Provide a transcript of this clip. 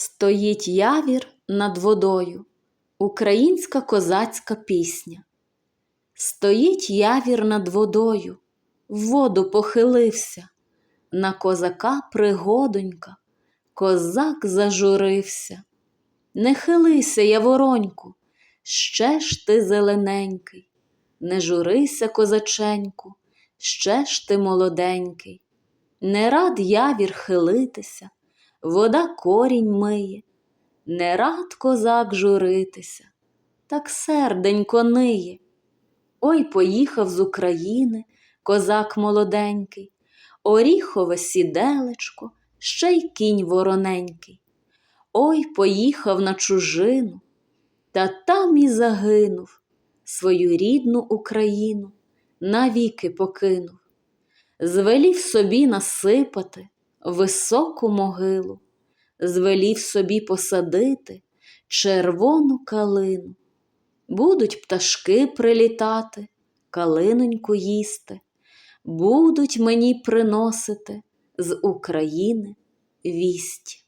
Стоїть явір над водою, українська козацька пісня. Стоїть явір над водою, в воду похилився, на козака пригодонька, козак зажурився. Не хилися, явороньку, ще ж ти зелененький, не журися, козаченьку, ще ж ти молоденький. Не рад явір хилитися, вода корінь миє, не рад козак журитися, так серденько ниє. Ой поїхав з України козак молоденький, оріхове сіделечко, ще й кінь вороненький. Ой поїхав на чужину, та там і загинув, свою рідну Україну навіки покинув звелів собі насипати високу могилу, звелів собі посадити червону калину. Будуть пташки прилітати, калиноньку їсти, будуть мені приносити з України вість.